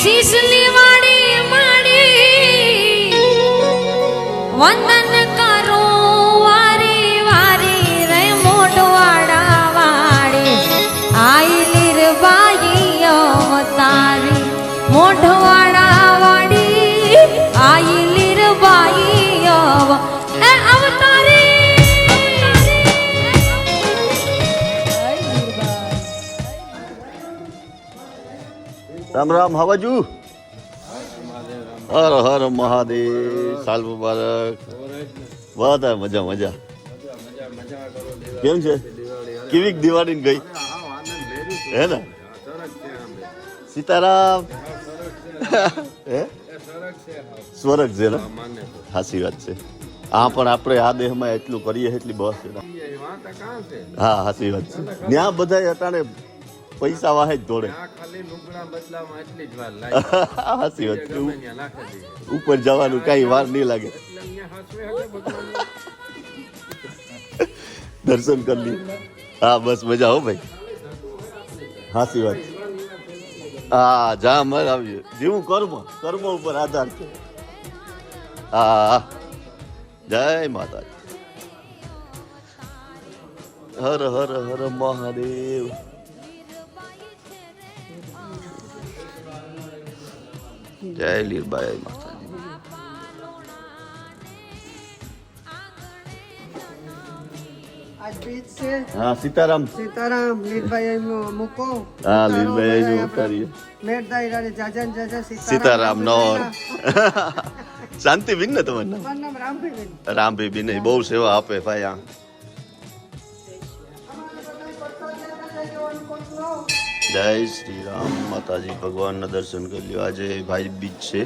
શીશલી વાળી માડી વંદન રામ રામ હવાજુ હર હર મહાદેવ, સાલ મુબારક. બધા મજા મજા. કેમ છે? કેવી દિવાળી ગઈ? હે ને? સીતારામ. હે? સ્વર્ગ છે ને? સાચી વાત છે. હા પણ આપણે આ દેહમાં એટલું કરીએ એટલી બસ હા સાચી વાત છે. ત્યાં બધા અટાણે પૈસા વાહે જ દોડે. હાસી વાત. ઉપર જવાનું કઈ વાર નહીં લાગે. દર્શન કરી લી. હા બસ મજા હો ભાઈ. હાસી વાત. હા જા મર આવ્યું જેવું કર્મ. કર્મ ઉપર આધાર છે. હા. જય માતા હર હર હર મહાદેવ. જય બીજ છે. હા સીતારામ. સીતારામ લીલભાઈ મૂકો. હા લીલભાઈ જો મેરદાઈ રાડે જાજા જાજા સીતારામ નોર. શાંતિ બિન ને તમારું રામભાઈ બેન રામભાઈ બિન બહુ સેવા આપે ભાઈ આ. જય શ્રી રામ. માતાજી ભગવાનના દર્શન કરી લ્યો. આજે ભાઈ બીજ છે.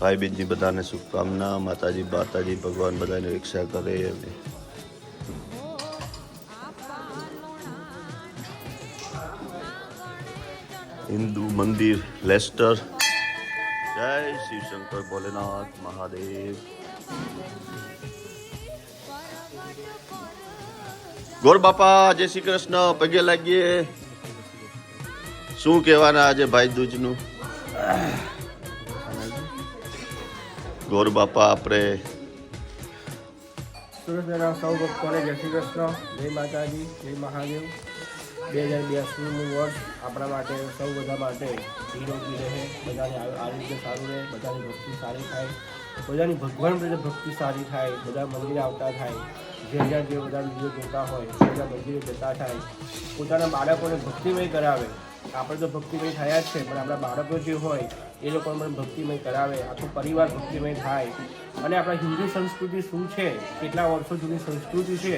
ભાઈ બીજની બધાને શુભકામના. માતાજી માતાજી, ભગવાન બધાને રક્ષા કરે એવી હિન્દુ મંદિર, લેસ્ટર. જય શિવશંકર ભોલેનાથ મહાદેવ. ગોર બાપા, જય શ્રી કૃષ્ણ. પગે લાગીએ. શું કહેવાના આજે ભાઈ દૂજનું? ગોર બાપા આપણે સૌ ભક્તોને જય શ્રી કૃષ્ણ, જય માતાજી, જય મહાદેવ. બે હજાર બ્યાસીનું વર્ષ આપણા માટે, સૌ બધા માટે નિરોગી રહે. બધાને આરોગ્ય સારું રહે, બધાની ભક્તિ સારી થાય. બધાની ભગવાન પ્રત્યે ભક્તિ સારી થાય, બધા મંદિરે આવતા થાય. જે જ્યાં જે બધા વીડિયો જોતા હોય બધા મંદિરે જતા થાય, પોતાના બાળકોને ભક્તિમય કરાવે. આપણે તો ભક્તિમય થયા જ છે, પણ આપણા બાળકો જે હોય, એ લોકો પણ ભક્તિમય કરાવે, આખો પરિવાર ભક્તિમય થાય. અને આપણા હિન્દુ સંસ્કૃતિ શું છે, કેટલા વર્ષો જૂની સંસ્કૃતિ છે,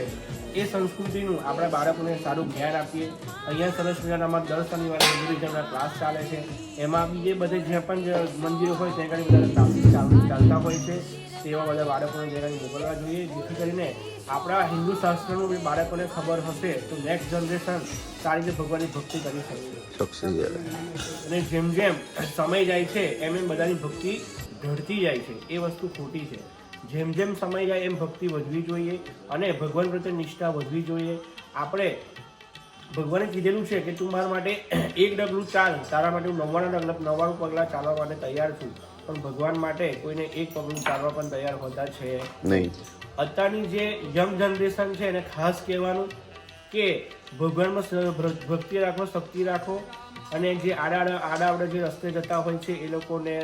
એ સંસ્કૃતિનું આપણા બાળકોને સારું જ્ઞાન આપીએ. અહીંયા સરસ મજાનામાં દર શનિવારે મંદિરના ક્લાસ ચાલે છે. એમાં બી જે બધે જ્યાં પણ મંદિરો હોય, ત્યાં આગળ બધા ચાલતા હોય છે. તેવા બધા બાળકોને આગળ મોકલવા જોઈએ જેથી કરીને આપણા હિન્દુ શાસ્ત્રનું બી બાળકોને ખબર હશે તો નેક્સ્ટ જનરેશન સારી રીતે ભગવાનની ભક્તિ કરી શકે અને જેમ જેમ સમય જાય છે એમ એમ બધાની ભક્તિ ઘટતી જાય છે. એ વસ્તુ ખોટી છે. જેમ જેમ સમય જાય એમ ભક્તિ વધવી જોઈએ અને ભગવાન પ્રત્યે નિષ્ઠા વધવી જોઈએ. આપણે ભગવાને કીધેલું છે કે તું મારા માટે એક ડગલું ચાલ તારા માટે હું નવ્વાણું ડગલા નવ્વાણું પગલાં ચાલવા માટે તૈયાર છું. પણ ભગવાન માટે કોઈને એક પગલું ચાલવા પણ તૈયાર હોતા છે. નહીં. અત્યારની જે યંગ જનરેશન છે એને ખાસ કહેવાનું કે ભગવાનમાં ભક્તિ રાખો શક્તિ રાખો અને જે આડા આડા આડા જે રસ્તે જતા હોય છે એ લોકોને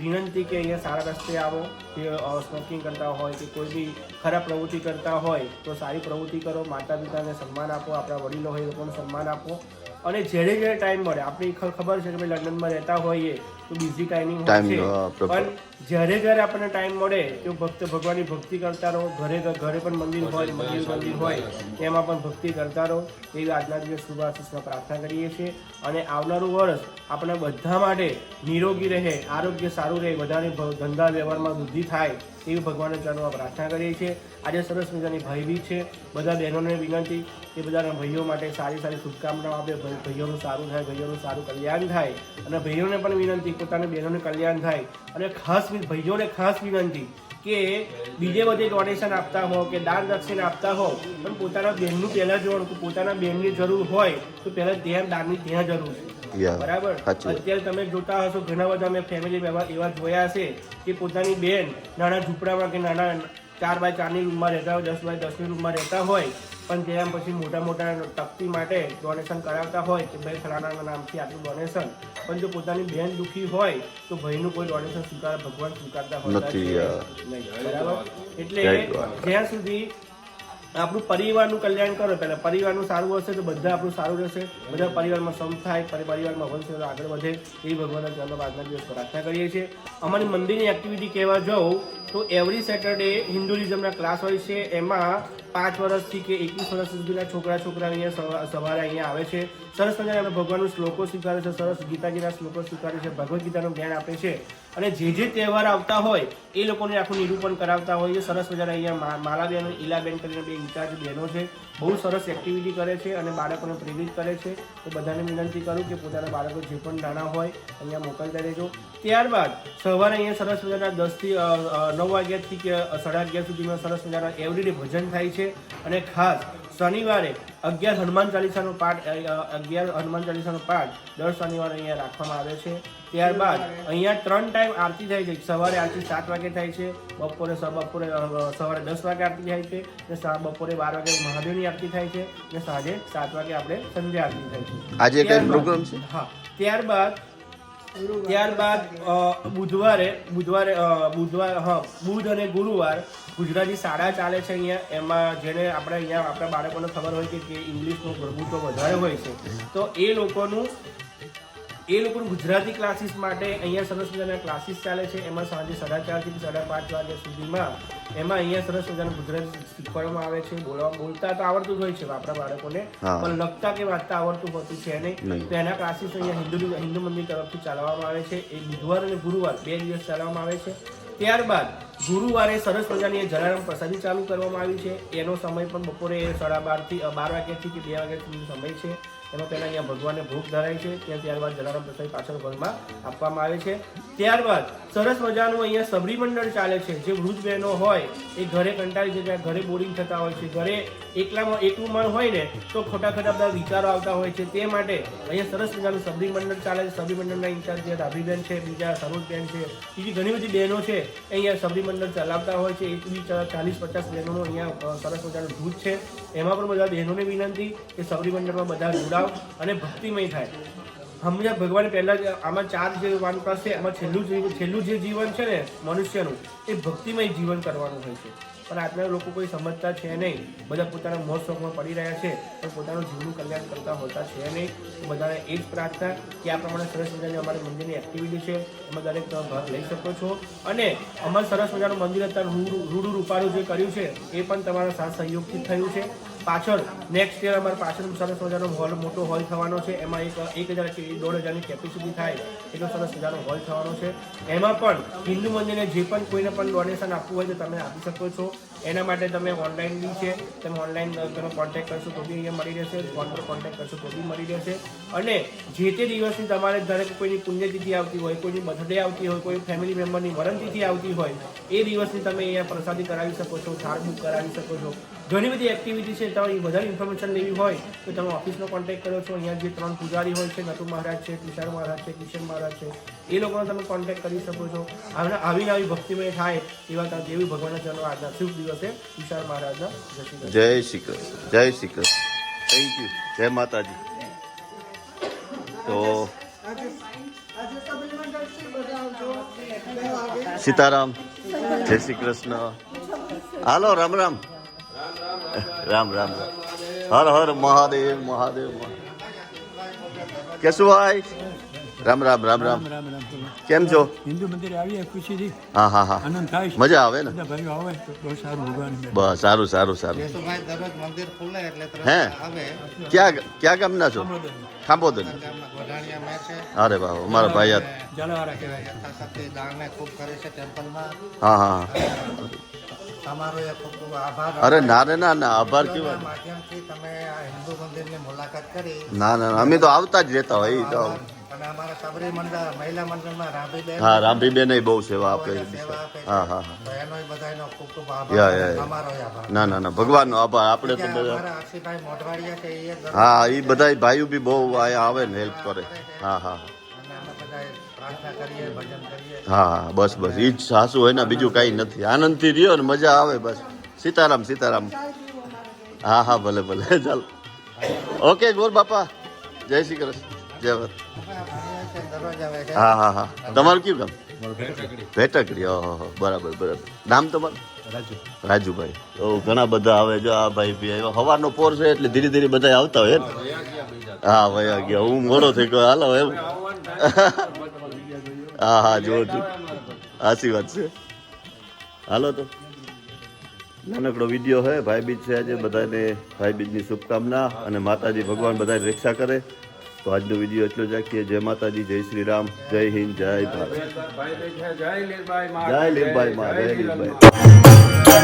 વિનંતી કે અહીંયા સારા રસ્તે આવો કે સ્મોકિંગ કરતા હોય કે કોઈ બી ખરાબ પ્રવૃત્તિ કરતા હોય તો સારી પ્રવૃત્તિ કરો માતા પિતાને સન્માન આપો આપણા વડીલો હોય એ લોકોને સન્માન આપો. અને જ્યારે જ્યારે ટાઈમ મળે આપણી ખબર છે કે ભાઈ લંડનમાં રહેતા હોઈએ તો બિઝી ટાઈમિંગ હોય Time, છે હા, proper. પણ જ્યારે જ્યારે આપણને ટાઈમ મળે તો ભક્ત ભગવાનની ભક્તિ કરતા રહો ઘરે ઘરે પણ મંદિર હોય મંદિર મંદિર હોય એમાં પણ ભક્તિ કરતા રહો. એવી આજના દિવસ શુભાશીષમાં પ્રાર્થના કરીએ છીએ. અને આવનારું વર્ષ આપણે બધા માટે નિરોગી રહે આરોગ્ય સારું રહે બધાને ધંધા વ્યવહારમાં વૃદ્ધિ થાય એવી ભગવાનને ચરણમાં પ્રાર્થના કરીએ છીએ. આજે સરસ મજાની ભાઈબીજ છે. બધા બહેનોને વિનંતી કે બધાના ભાઈઓ માટે સારી સારી શુભકામનાઓ આપે ભાઈ- ભાઈઓનું સારું થાય ભાઈઓનું સારું કલ્યાણ થાય. અને ભાઈઓને પણ વિનંતી પોતાના બહેનોને કલ્યાણ થાય. અને ખાસ વિ- ભાઈઓને ખાસ વિનંતી કે બીજે બધે ડોનેશન આપતા હો કે દાન દક્ષિણ આપતા હો પણ પોતાના બહેનનું પહેલાં જોવાનું પોતાના બહેનની જરૂર હોય તો પહેલાં ત્યાં દાનની ત્યાં જરૂર છે. બરાબર? અત્યારે તમે જોતા હશો ઘણા બધા મેં ફેમિલી એવા એવા જોયા હશે કે પોતાની બેન નાના ઝૂંપડામાં કે નાના ચાર બાય ચારની રૂમમાં રહેતા હોય દસ બાય દસની રૂમમાં રહેતા હોય પણ ત્યાં પછી મોટા મોટા તકતી માટે ડોનેશન કરાવતા હોય કે ભાઈ ફલાણાના નામથી આપ્યું ડોનેશન પણ જો પોતાની બેન દુઃખી હોય તો ભાઈનું કોઈ ડોનેશન સ્વીકાર ભગવાન સ્વીકારતા હોય નથી, એટલે. જ્યાં સુધી આપણું પરિવારનું કલ્યાણ કરો પહેલાં પરિવારનું સારું હશે તો બધા આપણું સારું રહેશે. બધા પરિવારમાં સમ થાય પરી- પરિવારમાં વંશ આગળ વધે. એ ભગવાનના ચરણમાં આજના દિવસ પ્રાર્થના કરીએ છીએ. અમારી મંદિરની એક્ટિવિટી કહેવા જાઉં તો એવરી સેટરડે હિન્દુઇઝમના ક્લાસ હોય છે. એમાં પાંચ વર્ષથી કે એકવીસ વર્ષ સુધીના છોકરા છોકરા અહીંયા સવા- સવારે અહીંયા આવે છે. સરસ મજાના ભગવાનનું શ્લોકો સ્વીકારે છે, સરસ ગીતાજીના શ્લોકો સ્વીકારે છે, ભગવદ્ ગીતાનું જ્ઞાન આપે છે. અને જે જે તહેવાર આવતા હોય, એ લોકોને આખું નિરૂપણ કરાવતા હોય છે. સરસ મજાના અહીંયા માલાબેન અને ઈલાબેન કરીને બે ઇન્ચાર્જ બહેનો છે. બહુ સરસ એક્ટિવિટી કરે છે અને બાળકોને પ્રેરિત કરે છે. તો બધાને વિનંતી કરું કે પોતાના બાળકો જે પણ નાના હોય, અહીંયા મોકલતા રહેજો. ત્યારબાદ સવારે અહીંયા સરસ મજાના દસથી નવ વાગ્યાથી કે સાડા અગિયાર સુધીમાં સરસ મજાના એવરીડે ભજન થાય છે. અને ખાસ શનિવારે અગિયાર હનુમાન ચાલીસાનો પાઠ અગિયાર હનુમાન ચાલીસાનો પાઠ દર શનિવારે અહીંયા રાખવામાં આવે છે. ત્યારબાદ અહીંયા ત્રણ ટાઈમ આરતી થાય છે. સવારે આરતી સાત વાગે થાય છે બપોરે બપોરે સવારે દસ વાગે આરતી થાય છે અને બપોરે બાર વાગે મહાદેવની આરતી થાય છે અને સાંજે સાત વાગે આપણે સંધ્યા આરતી થાય છે. આજે પ્રોગ્રામ છે? હા ત્યારબાદ ત્યારબાદ બુધવારે બુધવારે બુધવાર, હા, બુધ અને ગુરુવાર ગુજરાતી શાળા ચાલે છે અહીંયા. એમાં જેને આપણે અહીંયા, આપણા બાળકોને ખબર હોય કે ઇંગ્લિશનું પ્રભુત્વ વધારે હોય છે. તો એ લોકોનું એ લોકોનું ગુજરાતી ક્લાસીસ માટે અહીંયા સરસ મજાના ક્લાસીસ ચાલે છે. એમાં સાંજે સાડા ચારથી સાડા પાંચ વાગ્યા સુધીમાં એમાં અહીંયા સરસ મજાનું ગુજરાતી શીખવાડવામાં આવે છે. બોલવા બોલતા તો આવડતું જ હોય છે આપણા બાળકોને પણ લખતા કે વાંચતા આવડતું હોતું છે નહીં. તો એના ક્લાસીસ અહીંયા હિન્દુ હિન્દુ મંદિર તરફથી ચાલવામાં આવે છે. એ બુધવાર અને ગુરુવાર બે દિવસ ચાલવામાં આવે છે. ત્યારબાદ ગુરુવારે સરસ મજાની જલારામ પ્રસાદી ચાલુ કરવામાં આવી છે. એનો સમય પણ બપોરે સાડા બારથી બાર વાગ્યાથી કે બે વાગ્યા સુધીનો સમય છે. એમાં પહેલાં અહીંયા ભગવાનને ભોગ ધરાય છે. ત્યાં ત્યારબાદ જલારામ પ્રસાદ પાછળ ઘરમાં આપવામાં આવે છે. ત્યારબાદ સરસ મજાનું અહીંયા સબરી મંડળ ચાલે છે. જે વૃદ્ધ બહેનો હોય એ ઘરે કંટાળી જતા ઘરે બોરિંગ થતા હોય છે. ઘરે એકલામાં એકલું મન હોય ને, તો ખોટા ખોટા બધા વિચારો આવતા હોય છે. તે માટે અહીંયા સરસ મજાનું સબરી મંડળ ચાલે છે. સબરી મંડળના ઇન્ચાર્જ જે રાભીબેન છે, બીજા સરોજબેન છે, બીજી ઘણી બધી બહેનો છે, અહીંયા સબરી મંડળ ચલાવતા હોય છે. એક બી ચાલીસ, પચાસ બહેનોનું અહીંયા સરસ મજાનું જૂથ છે. એમાં પણ બધા બહેનોને વિનંતી કે સબરી મંડળમાં બધા જોડાવ અને ભક્તિમય થાય. હમણાં ભગવાન પહેલાં આમાં ચાર જે વાનપ્રાસ છે, એમાં છેલ્લું છેલ્લું જે જીવન છે ને, મનુષ્યનું, એ ભક્તિમય જીવન કરવાનું હોય છે. પણ આજના લોકો કોઈ સમજતા છે નહીં. બધા પોતાના મોજ શોખમાં પડી રહ્યા છે, પણ પોતાનું જીવનું કલ્યાણ કરતા હોતા છે નહીં. બધાને એ જ પ્રાર્થના કે આ પ્રમાણે સરસ મજાની અમારી મંદિરની એક્ટિવિટી છે, એમાં દરેક તમે ભાગ લઈ શકો છો. અને અમારું સરસ મજાનું મંદિર અત્યારે રૂડું રૂપાળું જે કર્યું છે, એ પણ તમારા સાથ સહયોગથી થયું છે. પાછળ નેક્સ્ટ યર અમારે પાછળ સરસ મજાનો હોલ મોટો હોલ થવાનો છે, એમાં એક એક હજાર દોઢ હજારની કેપેસિટી થાય, એટલો સરસ મજાનો હોલ થવાનો છે. એમાં પણ હિન્દુ મંદિરને જે પણ કોઈને પણ ડોનેશન આપવું હોય તો તમે આપી શકો છો. એના માટે તમે ઓનલાઈન બી છે. તમે ઓનલાઈન તમે કોન્ટેક્ટ કરશો તો બી અહીંયા મળી રહેશે. ફોન પર કોન્ટેક્ટ કરશો તો બી મળી રહેશે. અને જે તે દિવસની તમારે ધારો કોઈની પુણ્યતિથિ આવતી હોય, કોઈની બર્થડે આવતી હોય, કોઈ ફેમિલી મેમ્બરની વરણતિથિ આવતી હોય, એ દિવસની તમે અહીંયા પ્રસાદી કરાવી શકો છો, થાળ બુક કરાવી શકો છો. ઘણી બધી એક્ટિવિટી છે તમારી વધારે ઇન્ફોર્મેશન લેવી હોય, તો તમે ઓફિસનો કોન્ટેક્ટ કરો છો. અહીંયા જે ત્રણ પૂજારી હોય છે, નટુ મહારાજ છે, તુષાર મહારાજ છે, કિશન મહારાજ છે, એ લોકોનો તમે કોન્ટેક્ટ કરી શકો છો. આવી આવીને આવી ભક્તિમય થાય એવા તમે દેવી ભગવાનના ચરણો આજના શુભ દિવસે તુષાર મહારાજના જય શ્રી કૃષ્ણ. જય શ્રી કૃષ્ણ. થેન્ક યુ જય માતાજી. તો સીતારામ. જય શ્રી કૃષ્ણ. હાલો, રામ રામ. રામ રામ હર હર મહાદેવ મહાદેવ કેશું ભાઈ રામ રામ રામ રામ રામ રામ તમે કેમ છો હિન્દુ મંદિરે આવીએ ખુશીથી હા હા હા આનંદ થાય છે મજા આવે ને બધા ભાઈઓ આવે તો બહુ સારું ભગવાન બસ સારું સારું સારું ભાઈ દરરોજ મંદિર ખુલે એટલે તરત હે આવે। ક્યાં ક્યાં ગામના છો ખાંબોદન ગામના ગોઢાણીયા મેં છે. અરે વાહ અમારા ભાઈ યાર। ઝાલાવાળા કહેવાય યથાશક્તિ દાનને ખૂબ કરે છે ટેમ્પલમાં. હા હા તમારો એ ખૂબ ખૂબ આભાર. અરે ના રે ના ના આભાર કેવા માધ્યમથી તમે આ હિન્દુ મંદિરની મુલાકાત કરી. ના ના અમે તો આવતા જ રહેતા હોય તો અને અમારા સબરી મંડળ મહિલા મંડળમાં રાંભીબેન હા રામભીબેન બહુ સેવા આપે બહુ સેવા આપે. હા હા હા. એનો બધાનો ખૂબ ખૂબ આભાર. અમારો આભાર. ના ના ના ભગવાનનો આભાર. આપણે તો બધા આશીભાઈ મોઢવાડિયા છે એ હા એ બધા ભાઈઓ બી બહુ આવે ને હેલ્પ કરે. હા હા. હા બસ બસ. ઈ જ સાસુ હોય ને, બીજું કાંઈ નથી. આનંદથી રહ્યો ને, મજા આવે બસ. સીતારામ સીતારામ. હા હા, ભલે ભલે. ચાલો. ઓકે, ગોર બાપા. જય શ્રી કૃષ્ણ. જય છે હા હા હા. તમારું કયું કામ ભેટકડી. ઓહો બરાબર બરાબર. નામ તમારું? રાજુ રાજુભાઈ. ઓ ઘણા બધા આવે જો, આ ભાઈ બી આવ્યો. હવાનો પોર છે એટલે ધીરે ધીરે બધા આવતા હોય હા, વયા ગયા. હું મોડો થઈ ગયો. હાલો, એમ. હા હા જો જો સાચી વાત છે. હાલો તો. નાનકડો વીડિયો હે ભાઈ બીજ છે આજે બધાને ભાઈ બીજની શુભકામના અને માતાજી ભગવાન બધાની રક્ષા કરે. તો આજનો વીડિયો એટલો જ રાખીએ. જય માતાજી જય શ્રી રામ જય હિન્દ જય ભારત. જય લીલભાઈ મા જય લીલભાઈ